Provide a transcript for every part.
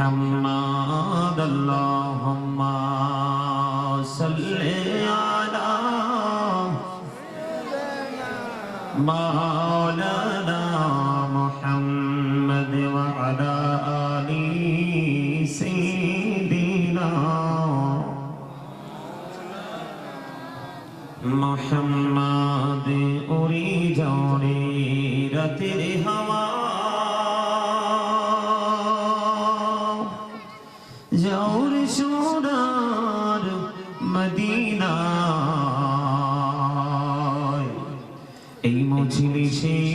محمد اللهم صل على مولانا জৌর সোনার মদিনা এই মজলিসের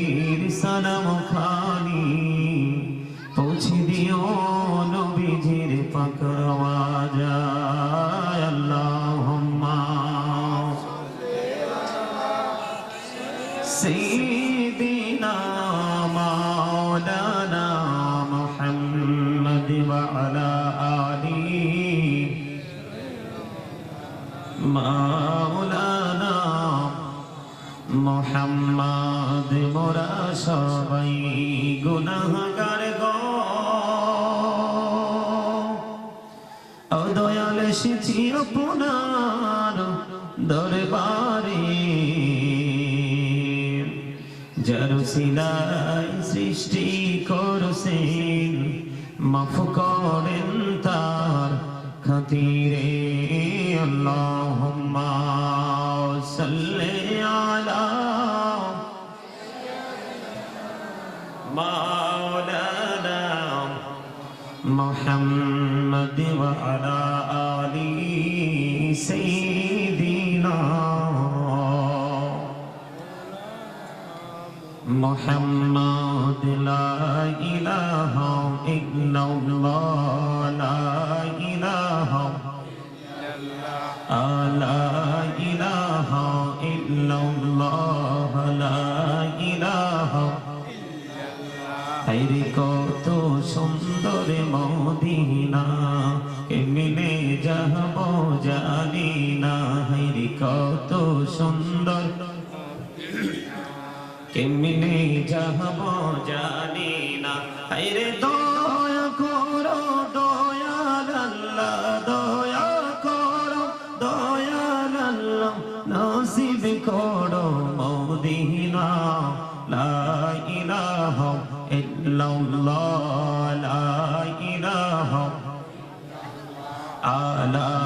মোহাম্মদ, মোরা সবাই গুনাহগার গো। ও দয়াল এসেছি দরবারে। জরুসিলাই সৃষ্টি করছেন, মাফ করেন তার খাতিরে مولانا محمد وعلى آل سيدنا محمد لا إله إلا الله কেমনে যাব জানি না। হাইরে দয়া করো, দয়াল আল্লাহ, দয়া করো, দয়াল আল্লাহ, নসিব করো মদিনা। লা ইলাহা ইল্লাল্লাহ, লা ইলাহা লা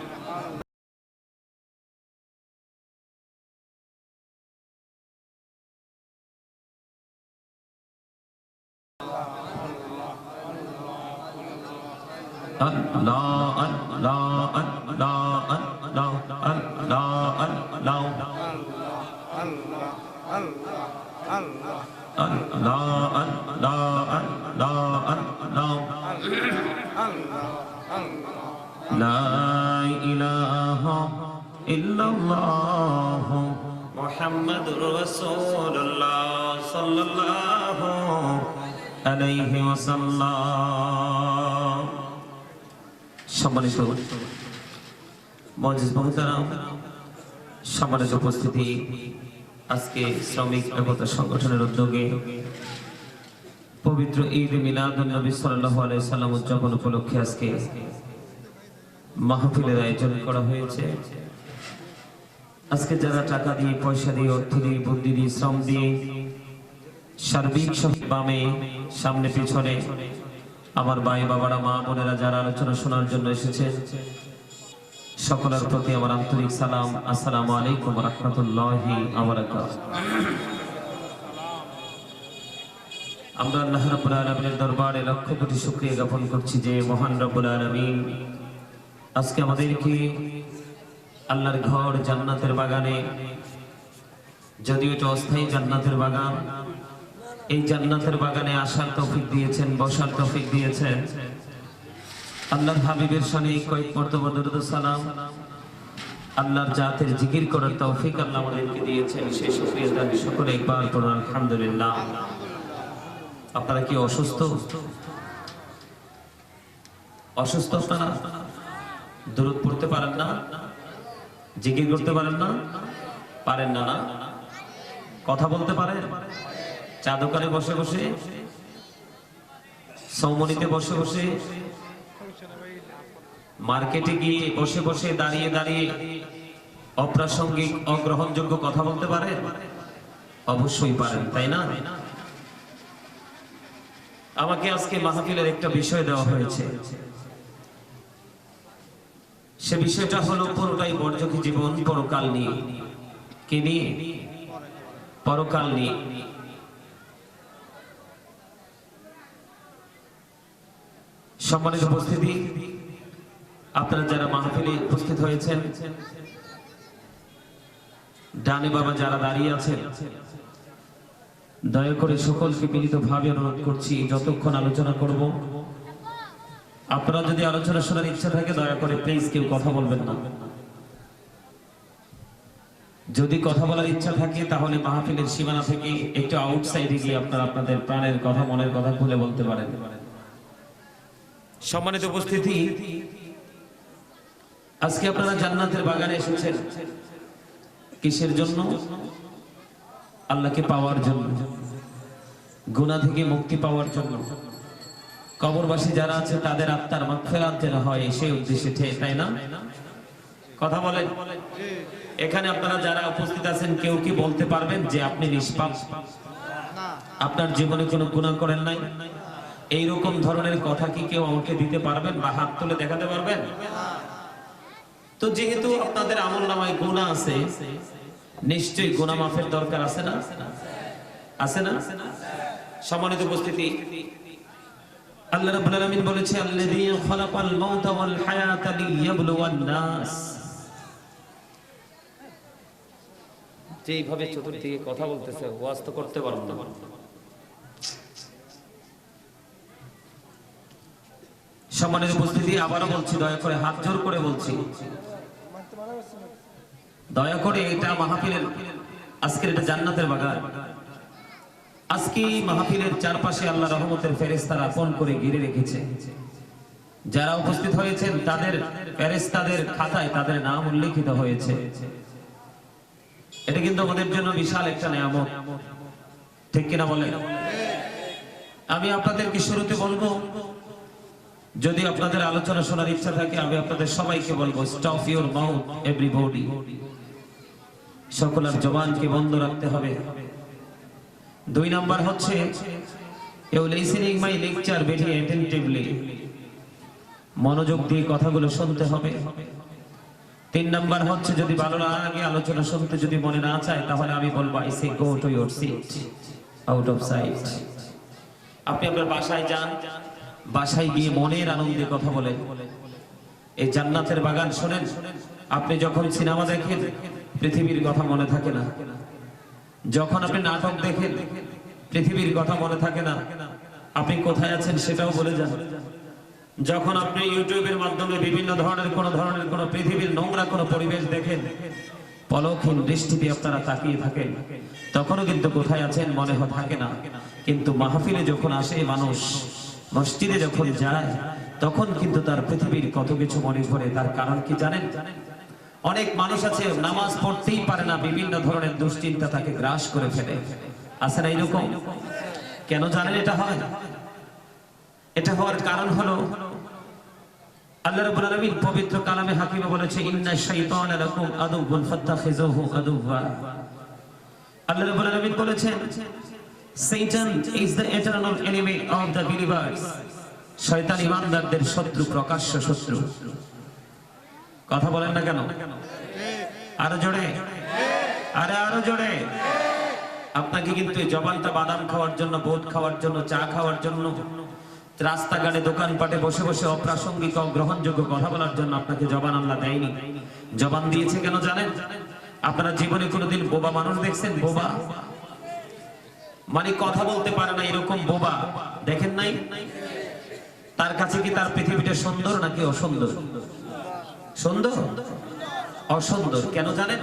Allah Allah Allah لا إله إلا الله محمد رسول الله صلى الله عليه وسلم সম্মানিত মজিজ মহতারাম সম্মানিত উপস্থিতি আজকে শ্রমিক একতা সংগঠনের উদ্যোগে পবিত্র ঈদ মিলাদুল নবী সাল্লাল্লাহু আলাইহি সাল্লাম উদযাপন উপলক্ষে আজকে মাহফিলের আয়োজন করা হয়েছে। আজকে যারা টাকা দিয়ে, পয়সা দিয়ে, অর্থ দিয়ে, বুদ্ধি দিয়ে, শ্রম দিয়ে সার্বিক বামে, সামনে, পিছনে আমার ভাই, বাবারা, মা, বোনেরা যারা আলোচনা শোনার জন্য এসেছেন সকলের প্রতি আমার আন্তরিক সালাম। আসসালামু আলাইকুম রহমতুল্লাহি আমরা আল্লাহ রাব্বুল আলামিনের দরবারে লক্ষ কোটি শুকরিয়া জ্ঞাপন করছি যে মহান রব্বুল আলামিন আজকে আমাদেরকে আল্লাহর ঘর জান্নাতের বাগানে, যদিও এটা অস্থায়ী জান্নাতের বাগান, এই জান্নাতের বাগানে আসার তৌফিক দিয়েছেন, বসার তৌফিক দিয়েছেন। আল্লাহর হাবিবের সনে কয়েক মর্তবা সালাম। আল্লাহর জাতের জিকির করার তৌফিক আল্লাহ আমাদেরকে দিয়েছেন। সেই শুকরিয়া দাবি সকলে একবার পড়ুন আলহামদুলিল্লাহ। আপনারা কি অসুস্থ? অসুস্থ আপনারা? দূরত পড়তে পারেন না? জিকির করতে পারেন না? পারেন না না? কথা বলতে পারেন? চা দোকানে বসে বসে? সৌমনিতে বসে বসে? মার্কেটে গিয়ে বসে বসে দাঁড়িয়ে দাঁড়িয়ে অপ্রাসঙ্গিক, অগ্রহণযোগ্য কথা বলতে পারেন অবশ্যই পারেন তাই না? আমাকে আজকে মাহফিলের একটা বিষয় দেওয়া হয়েছে। সে বিষয়টা হলো পুরোটাই বর্জকি জীবন, পরকাল নিয়ে। কি নিয়ে? পরকাল নিয়ে। সম্মানিত উপস্থিতি আপনারা যারা মাহফিলে উপস্থিত হয়েছেন, ডানে বাবা যারা দাঁড়িয়ে আছেন, দয়া করে সকলকে মিলিত ভাবে অনুরোধ করছি, যতক্ষণ আলোচনা করব, আপনারা যদি আলোচনা শোনার ইচ্ছা থাকে, দয়া করে প্লিজ কেউ কথা বলবেন না। যদি কথা বলার ইচ্ছা থাকে, তাহলে মাহফিলের সীমানা থেকে একটু আউটসাইডে গিয়ে আপনারা আপনাদের প্রাণের কথা, মনের কথা খুলে বলতে পারেন। সম্মানিত উপস্থিতি আজকে আপনারা জান্নাতের বাগানে এসেছেন। কিসের জন্য? আল্লাহকে পাওয়ার জন্য। গুনাহ থেকে মুক্তি পাওয়ার জন্য। কবরবাসী যারা আছে, তাদের আত্মার মাগফিরাত যেন হয়, সেই উদ্দেশ্যে তাই না? কথা বলেন। এখানে আপনারা যারা উপস্থিত আছেন, কেউ কি বলতে পারবেন যে আপনি নিষ্পাপ? আপনার জীবনে কোনো গুণা করেন নাই? এইরকম ধরনের কথা কি কেউ আমাকে দিতে পারবেন বা হাত তুলে দেখাতে পারবেন? তো যেহেতু আপনাদের আমল নামায় গুণা আছে নিশ্চয়ই গুণা মাফের দরকার আছে না? আছে না? সম্মানিত উপস্থিতি আল্লাহ রাব্বুল আলামিন বলেছে আল্লাযী খালাকাল মাউতা ওয়াল হায়াতা লিয়াবলুওয়ান নাস যেইভাবে চতুর্দিকে কথা বলতেছে ওয়াজ তো করতে পারব না। সম্মানিত উপস্থিতি আবারও বলছি দয়া করে হাত জোর করে বলছি। দয়া করে এটা মাহফিলের, আজকের এটা জান্নাতের বাগান। আজকে মাহফিলের চারপাশে আল্লাহ রহমতের ফেরেস্তারা আপন করে ঘিরে রেখেছে। যারা উপস্থিত হয়েছেন, তাদের ফেরেস্তাদের খাতায় তাদের নাম উল্লেখিত হয়েছে। এটা কিন্তু আমাদের জন্য বিশাল একটা নিয়ামত। ঠিক কিনা বলে আমি আপনাদেরকে শুরুতে বলব যদি আপনাদের আলোচনা শোনার ইচ্ছা থাকে, আমি আপনাদের সবাইকে বলব স্টপ ইউর মাউথ এভরিবডি সকলের জবানকে বন্ধ রাখতে হবে। দুই নাম্বার হচ্ছে you listening my lecture very attentively মনোযোগ দিয়ে কথাগুলো শুনতে হবে। তিন নাম্বার হচ্ছে, যদি ভালো না লাগে আলোচনা শুনতে, যদি মনে না চায়, তাহলে আমি বলব I say go to your seat out of sight আপনি আপনার বাসায় যান। বাসায় গিয়ে মনের আনন্দে কথা বলেন। এই জান্নাতের বাগান শোনেন, আপনি যখন সিনেমা দেখেন, পৃথিবীর কথা মনে থাকে না। যখন আপনি নাটক দেখেন, পৃথিবীর কথা মনে থাকে না। আপনি কোথায় আছেন সেটাও বলে যান। যখন আপনি ইউটিউবের মাধ্যমে বিভিন্ন ধরনের, কোন ধরনের, কোন পৃথিবীর নোংরা কোন পরিবেশ দেখেন, পলকহীন দৃষ্টিতে আপনারা তাকিয়ে থাকেন। তখনও কিন্তু কোথায় আছেন মনে থাকে না। কিন্তু মাহফিলে যখন আসে মানুষ মসজিদে যখন যায়, তখন কিন্তু তার পৃথিবীর কত কিছু মনে পড়ে, তার কারণ কি জানেন? অনেক মানুষ আছে, নামাজ পড়তেই পারে না, বিভিন্ন ধরনের দুশ্চিন্তা তাকে গ্রাস করে ফেলে। আছে না এরকম? কেন জানেন এটা হয়? এটা হওয়ার কারণ হলো, আল্লাহ আল্লাহ বলেছেন Satan is the eternal enemy of the believers শয়তান ইমানদারদের শত্রু, প্রকাশ্য শত্রু। কথা বলেন না কেন? আরও জোরে। আরে আরও জোরে। আপনাকে কিন্তু জবানটা বাদাম খাওয়ার জন্য বোধ খাওয়ার জন্য, চা খাওয়ার জন্য, রাস্তাঘাটে, দোকানপাটে বসে বসে অপ্রাসঙ্গিক গ্রহণযোগ্য কথা বলার জন্য আপনাকে জবান আল্লাহ দেয়নি। জবান দিয়েছে কেন জানেন? আপনারা জীবনে কোনোদিন বোবা মানুষ দেখছেন? বোবা? মানে কথা বলতে পারে না এরকম বোবা। দেখেন নাই? তার কাছে কি তার পৃথিবীটা সুন্দর নাকি অসুন্দর? সুন্দর? অসুন্দর। কেন জানেন?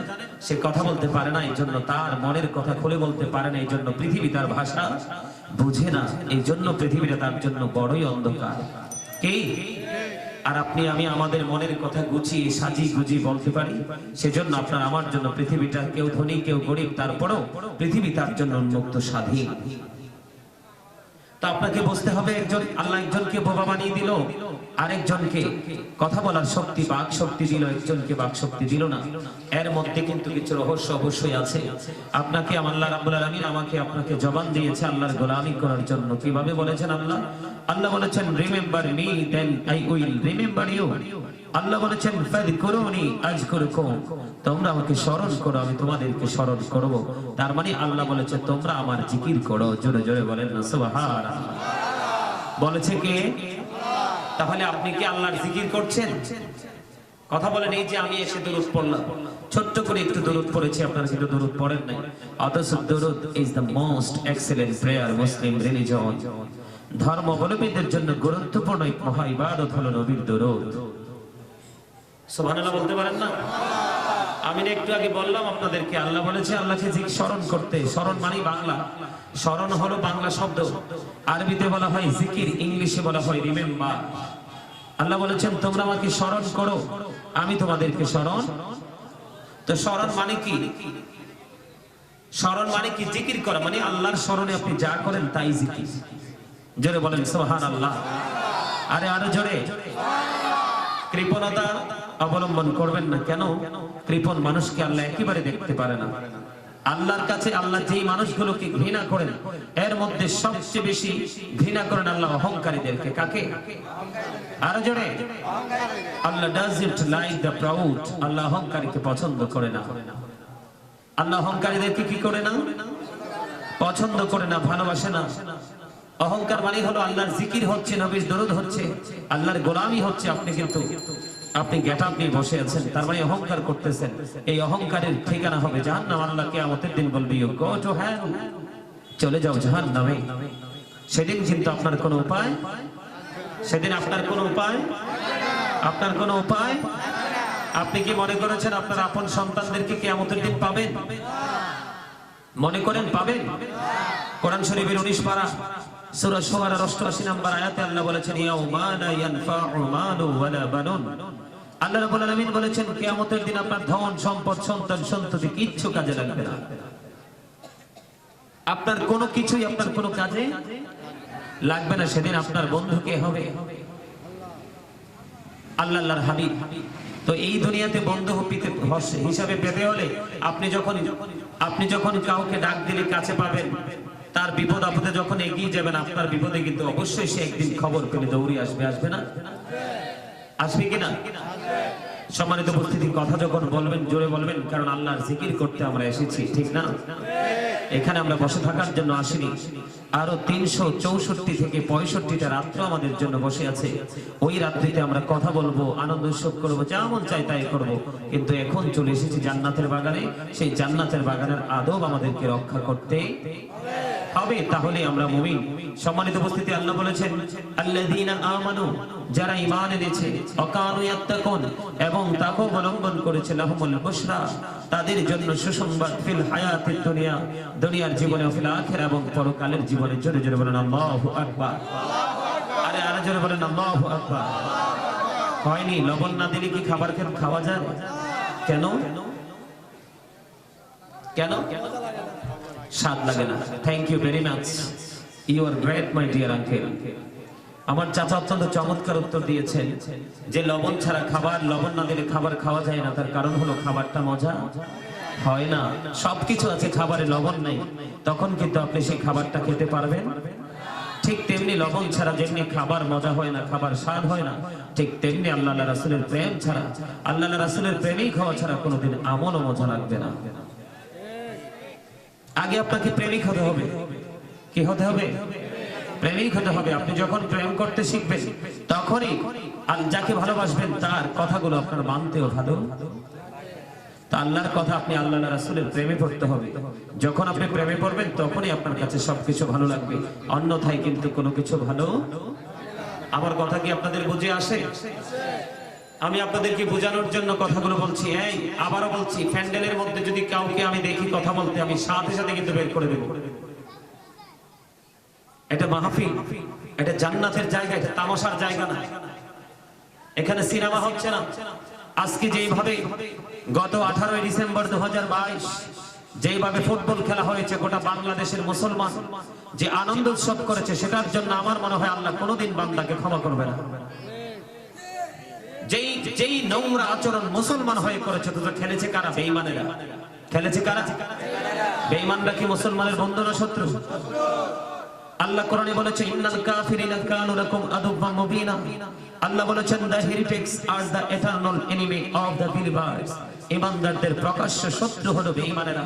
সে কথা বলতে পারে না এই জন্য তার মনের কথা খুলে বলতে পারে না এই জন্য পৃথিবী তার ভাষা বুঝে না এই জন্য পৃথিবীটা তার জন্য বড়ই অন্ধকার। কে? আর আপনি, আমি আমাদের মনের কথা গুছিয়ে, সাজিয়ে গুজিয়ে বলতে পারি। সেজন্য আপনার আমার জন্য পৃথিবীটা কেউ ধনী, কেউ গরিব, তারপরেও পৃথিবী তার জন্য উন্মুক্ত, স্বাধীন। তো আপনাকে বুঝতে হবে, একজন, আল্লাহ একজনকে বোবা বানিয়ে দিল। আরেকজনকে কথা বলার শক্তি, বাক শক্তি দিল, একজনকে বাক শক্তি দিল না। এর মধ্যে কিন্তু কিছু রহস্য অবশ্যই আছে। আপনাকে আল্লাহ রাব্বুল আলামিন আমাকে আপনাকে জবান দিয়েছে আল্লাহর গোলামি করার জন্য। কীভাবে বলেছেন আল্লাহ? আল্লাহ বলেছেন remember me then I will remember you আল্লাহ বলেছেন ফাযকুরুনি আযকুরকুম তোমরা আমাকে স্মরণ করো, আমি তোমাদেরকে স্মরণ করব। তার মানে আল্লাহ বলেছে, তোমরা আমার জিকির করো। জোরে জোরে বলেন সুবহানাল্লাহ। বলেছে কে? তাহলে আপনি কি আল্লাহর জিকির করছেন? কথা বলেন, এই যে আমি এসে দরুদ পড়লাম। ছোট্ট করে একটু দরুদ পড়েছি, আপনারা কিন্তু দরুদ পড়েন নাই। অথচ দরুদ is the most excellent prayer Muslim religion ধর্মাবলম্বীদের জন্য গুরুত্বপূর্ণ মহা ইবাদত হলো নবীর দরুদ। সুবহানাল্লাহ বলতে পারেন না? আমি একটু আগে বললাম আপনাদেরকে, আল্লাহ বলেছে, আল্লাহকে স্মরণ করতে। স্মরণ মানে বাংলা। স্মরণ হলো বাংলা শব্দ। আরবিতে বলা হয় জিকির, ইংলিশে বলা হয় রিমেম্বার। আল্লাহ বলেছেন, তোমরা আমাকে স্মরণ করো। আমি তোমাদেরকে স্মরণ তো স্মরণ মানে কি? স্মরণ মানে কি? জিকির করা মানে আল্লাহর স্মরণে আপনি যা করেন তাই জিকির। জোরে বলেন সোহান আল্লাহ আরে আরও জোরে। কৃপণতা অবলম্বন করবেন না কেন? কৃপণ মানুষকে আল্লাহ একেবারে দেখতে পারে না। আল্লাহর কাছে আল্লাহ যেই মানুষগুলোকে ঘৃণা করেন, এর মধ্যে সবচেয়ে বেশি ঘৃণা করেন আল্লাহ অহংকারীদেরকে। কাকে? আরও জোরে। আল্লাহ does it like the proud আল্লাহ অহংকারীকে পছন্দ করে না। আল্লাহ অহংকারীদেরকে কি করে না? পছন্দ করে না, ভালোবাসে না। অহংকার মানে হলো আল্লাহর জিকির হচ্ছে, নবীর দরুদ হচ্ছে, আল্লাহর গোলামি হচ্ছে, আপনি কিন্তু আপনি গেট আপ নিয়ে বসে আছেন, তার মানে অহংকার করতেছেন। এই অহংকারের ঠিকানা হবে জাহান্নাম। আল্লাহ কিয়ামতের দিন বলবে গো হেল চলে যাও জাহান্নামে। সেদিন কিন্তু আপনার কোনো উপায়? সেদিন আপনার কোনো উপায়? আপনার কোনো উপায়? আপনি কি মনে করেছেন আপনার আপন সন্তানদেরকে কিয়ামতের দিন পাবেন? মনে করেন পাবেন? কোরআন শরীফের উনিশ পারা, সূরা শুআরার 88 নম্বর আয়াতে আল্লাহ বলেছেন, ইয়াউমা লা ইয়ানফাউ মালু ওয়ালা বানুন। আল্লাহ রাব্বুল আলামিন বলেছেন, কিয়ামতের দিন আপনার ধন, সম্পদ, সন্তান, সন্ততি কিচ্ছু কাজে লাগবে না। আপনার কোনো কিছুই আপনার কোনো কাজে লাগবে না, সেদিন আপনার বন্ধু কে হবে? আল্লাহ আল্লাহর হাবিব। তো এই দুনিয়াতে বন্ধু হিসাবে পেতে হলে আপনি যখন আপনি যখন কাউকে ডাক দিলে কাছে পাবেন, তার বিপদ আপদে যখন এগিয়ে যাবেন, আপনার বিপদে কিন্তু অবশ্যই সে একদিন খবর পেলে, দৌড়ে আসবে আসবে না? আসবে কিনা? সম্মানিত উপস্থিতির কথা যখন বলবেন, জোরে বলবেন, কারণ আল্লাহর জিকির করতে আমরা এসেছি, ঠিক না? এখানে আমরা বসে থাকার জন্য আসিনি। আরও তিনশো চৌষট্টি থেকে পঁয়ষট্টিটা রাত্র আমাদের জন্য বসে আছে। ওই রাত্রিতে আমরা কথা বলব, আনন্দ উৎসব করব যেমন চাই তাই করব। কিন্তু এখন চলে এসেছি জান্নাতের বাগানে। সেই জান্নাতের বাগানের আদব আমাদেরকে রক্ষা করতে। হবে, তাহলে আমরা মুমিন। সম্মানিত উপস্থিতি, আল্লাহ বলেছেন, আল্লাযীনা আমানু, যারা ঈমান এনেছে, অকানু ইয়াত্তাকুন, এবং তাকও অবলম্বন করেছে লাহুমুল বুশরা, তাদের জন্য সুসংবাদ ফিল হায়াতিদ দুনিয়া, দুনিয়ার জীবনে ফিল আখিরা, এবং পরকালের জীবনে। জোরে জোরে বলেন, আল্লাহু আকবার। আরে আরে জোরে বলেন, আল্লাহু আকবার। হয়নি, লবণ না দিলে কি খাবার খাওয়া যায়? কেন? কেন? স্বাদ লাগে না। Thank you very much you are great my dear uncle আমার চাচা অত্যন্ত চমৎকার উত্তর দিয়েছেন যে লবণ ছাড়া খাবার, লবণ না দিলে খাবার খাওয়া যায় না। তার কারণ হলো খাবারটা মজা হয় না। সবকিছু আছে, খাবারে লবণ নেই। তখন কিন্তু আপনি সেই খাবারটা খেতে পারবেন। ঠিক তেমনি লবণ ছাড়া যেমনি খাবার মজা হয় না, খাবার স্বাদ হয় না, ঠিক তেমনি আল্লাহ রাসুলের প্রেম ছাড়া, আল্লাহ রাসুলের প্রেমিক খাওয়া ছাড়া কোনোদিন আমলও মজা লাগবে না। আগে আপনাকে প্রেমিক হতে হবে। কি হতে হবে? প্রেমিক হতে হবে। আপনি যখন প্রেম করতে শিখবেন, তখনই যাকে ভালোবাসবেন, তার কথাগুলো আপনার মানতেও ভালো তা আল্লাহর কথা আপনি আল্লাহ রাসুলের প্রেমে পড়তে হবে। যখন আপনি প্রেমে পড়বেন, তখনই আপনার কাছে সবকিছু ভালো লাগবে। অন্যথায় কিন্তু কোনো কিছু ভালো আমার কথা কি আপনাদের বুঝে আসে? আমি আপনাদেরকে বোঝানোর জন্য কথাগুলো বলছি। এই, আবারও বলছি, প্যান্ডেলের মধ্যে যদি কাউকে আমি দেখি কথা বলতে, আমি সাথে সাথে কিন্তু বের করে দেব। এটা মাহফিল, এটা জান্নাতের জায়গা, এটা তামাশার জায়গা না। এখানে সিনেমা হচ্ছে না। আজকে যেইভাবে গত আঠারোই ডিসেম্বর দু হাজার বাইশ যেইভাবে ফুটবল খেলা হয়েছে, গোটা বাংলাদেশের মুসলমান যে আনন্দ উৎসব করেছে, সেটার জন্য আমার মনে হয় আল্লাহ কোনোদিন বান্দাকে ক্ষমা করবে না। যেই যেই নোংরা আচরণ মুসলমান হয়ে করেছে, তো খেলেছে কারা? বেঈমানেরা। খেলেছে কারা? বেঈমানরা কি মুসলমানের বন্ধু না শত্রু? আল্লাহ কোরআনে বলেছে, ইন্নাল কাফিরিনা কানু লাকুম আদুব্বাম মুবিনা। আল্লাহ বলেছেন, the heretics are the eternal enemy of the believers ইমানদারদের প্রকাশ্য শত্রু হলো বেঈমানেরা।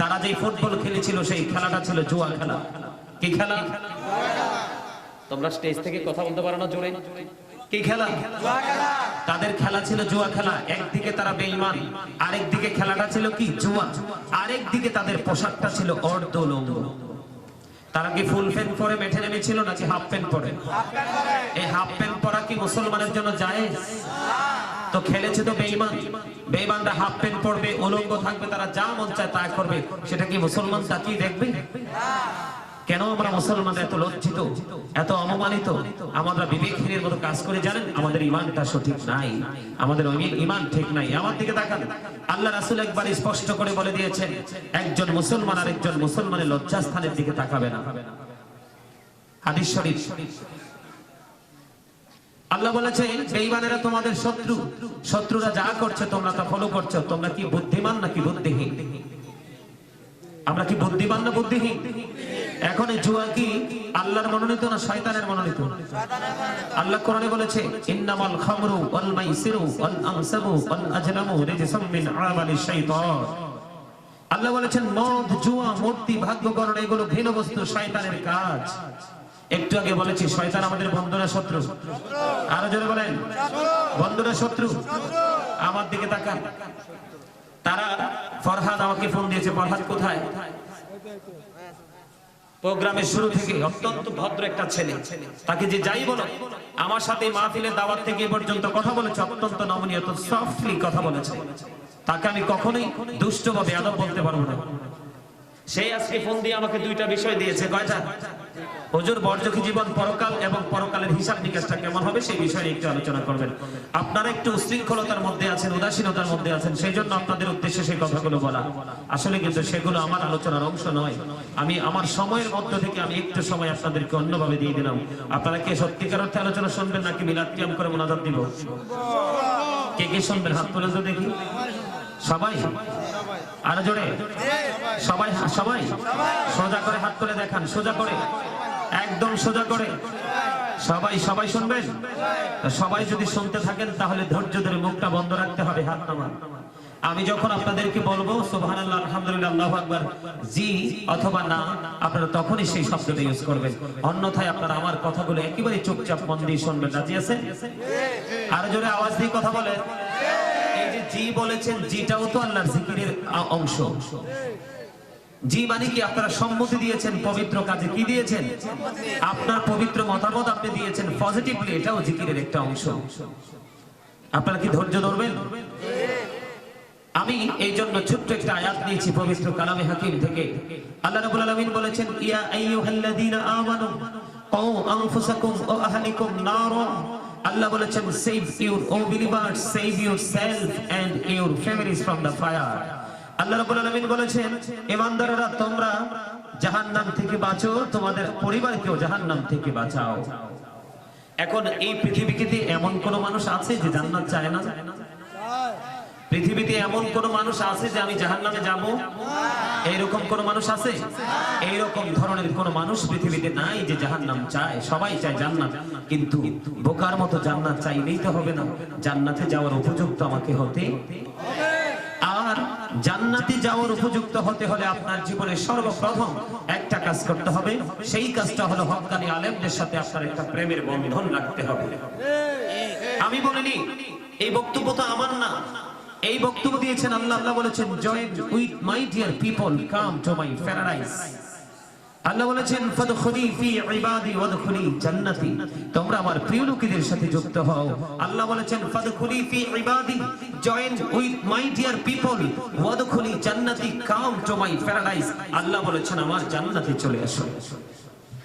তারা যেই ফুটবল খেলেছিল, সেই খেলাটা ছিল জুয়া খেলা। কি খেলা? তোমরা স্টেজ থেকে কথা বলতে পারো না জোরে। কি খেলা? তাদের খেলা ছিল জুয়া খেলা। একদিকে তারা বেঈমান আরেক দিকে খেলাটা ছিল কি? জুয়া। আরেক দিকে তাদের পোশাকটা ছিল অর্ধলঙ্গ। তারা কি ফুল প্যান্ট পরে মেঠে নেমেছিল নাকি হাফ প্যান্ট পরে? এই হাফ প্যান্ট পরা কি মুসলমানের জন্য জায়েজ? তো খেলেছে তো বেঈমান। বেঈমানরা হাফ প্যান্ট পরবে উলঙ্গ থাকবে তারা যা মন চায় তা করবে। সেটা কি মুসলমান তাকিয়ে দেখবে? কেন আমরা মুসলমান এত লজ্জিত, এত অপমানিত? আমরা বিবেকহীনের মতো কাজ করে, জানেন, আমাদের ইমানটা সঠিক নাই। আমাদের ইমান ঠিক নাই। আমার দিকে তাকান। আল্লাহ রাসূল একবার স্পষ্ট করে বলে দিয়েছেন, একজন মুসলমান আর একজন মুসলমানের লজ্জাস্থানের দিকে তাকাবে না। হাদিস শরীফ। আল্লাহ বলেছে বেঈমানেরা তোমাদের শত্রু। শত্রুরা যা করছে, তোমরা তা ফলো করছ। তোমরা কি বুদ্ধিমান নাকি বুদ্ধিহীন? আমরা কি বুদ্ধিমান না বুদ্ধিহীন? এখন এই জুয়া কি আল্লাহর মনোনীত না শয়তানের মনোনীত? আল্লাহ কোরআনে বলেছে, ইন্নামাল খামরু ওয়াল মাইসিরু ওয়াল আনসাবু ওয়াল আজলামু রিজসুম মিন আমালিশ শাইতান। আল্লাহ বলেছেন, মদ, জুয়া, মূর্তি ভাগ্য গণনা এগুলো ঘৃণ বস্তু, শয়তানের কাজ। একটু আগে বলেছি, শয়তান আমাদের বন্ধুরা শত্রু। আরও জোরে বলেন, বন্ধুরা শত্রু। আমার দিকে তাকান। তারা, ফরহাদ আমাকে ফোন দিয়েছে, ফরহাদ কোথায়? প্রোগ্রামের শুরু থেকে অত্যন্ত ভদ্র একটা ছেলে। তাকে যে যাই বলো, আমার সাথে মাহফিলের দাওয়াত থেকে এ পর্যন্ত কথা বলেছে, অত্যন্ত নমনীয় সফটলি কথা বলেছে। তাকে আমি কখনোই দুষ্ট বা বেয়াদব বলতে পারব না। সেই আজকে ফোন দিয়ে আমাকে দুইটা বিষয় দিয়েছে। কয়টা হুজুর, বর্জকি জীবন পরকাল এবং পরকালের হিসাব নিকাশটা কেমন হবে সেই বিষয়ে একটু আলোচনা করবেন। আপনারা একটু উশৃঙ্খলতার মধ্যে আছেন, উদাসীনতার মধ্যে আছেন, সেই জন্য আপনাদের উদ্দেশ্যে সেই কথাগুলো বলা। আসলে কিন্তু সেগুলো আমার আলোচনার অংশ নয়। আমি আমার সময়ের মধ্য থেকে আমি একটু সময় আপনাদেরকে অন্যভাবে দিয়ে দিলাম। আপনারা কে সত্যিকার অর্থে আলোচনা শুনবেন নাকি মিলাদ কিয়াম করে মোনাজাত দিব? কে কে শুনবেন? হাত তুলে তো দেখি। সবাই? আরও জোরে? সবাই সবাই? সোজা করে হাত তুলে দেখান, সোজা করে। একদম সোজা করে। সবাই সবাই শুনবেন? সবাই যদি শুনতে থাকেন, তাহলে ধৈর্য ধরে মুখটা বন্ধ রাখতে হবে হাত নামান আমি যখন আপনাদেরকে বলব আলহামদুলিল্লাহ জি অথবা না, আপনারা তখনই সেই করবেন। অন্যথায় আপনারা আমার কথাগুলো একেবারে শুনবেন। আর জোরে আওয়াজ দিয়ে কথা বলেন। এই যে জি বলেছেন অংশ জি মানে কি আপনারা সম্মতি দিয়েছেন? পবিত্র কাজে কি দিয়েছেন? আপনার পবিত্র মতামত আপনি দিয়েছেন পজিটিভলি, এটাও জিকিরের একটা অংশ। আপনারা কি ধৈর্য ধরবেন? আমি এই জন্য ছোট্ট একটা আয়াত নিয়েছি পবিত্র কালামে হাকিম থেকে। আল্লাহ রাব্বুল আলামিন বলেছেন, ইয়া আইয়ুহাল্লাযীনা আমানু কাউ আনফুসাকুম ওয়া আহলিকুম নারা। আল্লাহ বলেছেন save your o believers save your self and your families from the fire আল্লাহ রাব্বুল আলামিন বলেছেন ইমানদাররা তোমরা জাহান্নাম থেকে বাঁচো, তোমাদের পরিবারকেও জাহান্নাম থেকে বাঁচাও। এখন এই পৃথিবীতে এমন কোন মানুষ আছে যে জান্নাত চায় না? পৃথিবীতে এমন কোন মানুষ আছে যে আমি জাহান্নামে যাব? এইরকম কোন মানুষ আছে? এইরকম ধরনের কোন মানুষ পৃথিবীতে নাই যে জাহান্নাম চায়। সবাই চায় জান্নাত, কিন্তু বোকার মতো জান্নাত চাইলেই তো হবে না। জান্নাতে যাওয়ার উপযুক্ত আমাকে হতে জান্নাতে যাওয়ার উপযুক্ত হতে হলে আপনার জীবনে সর্বপ্রথম একটা কাজ করতে হবে। সেই কাজটা হলো হকানি আলেমদের সাথে আপনার একটা প্রেমের বন্ধন রাখতে হবে। আমি বলিনি, এই বক্তব্য তো আমার না। এই বক্তব্য দিয়েছেন আল্লাহ আল্লাহ বলেছেন joint with my dear people come to my paradise আল্লাহ বলেছেন, ফাদখুলি ফি ইবাদি ওয়াদখুলি জান্নাতি। তোমরা আমার প্রিয় লোকেদের সাথে যুক্ত হও। আল্লাহ বলেছেন, ফাদখুলি ফি ইবাদি। Join with my dear people ওয়াদখুলি জান্নাতি কাম টু মাই প্যারাডাইস আল্লাহ বলেছেন, আমার জান্নাতে চলে আসো।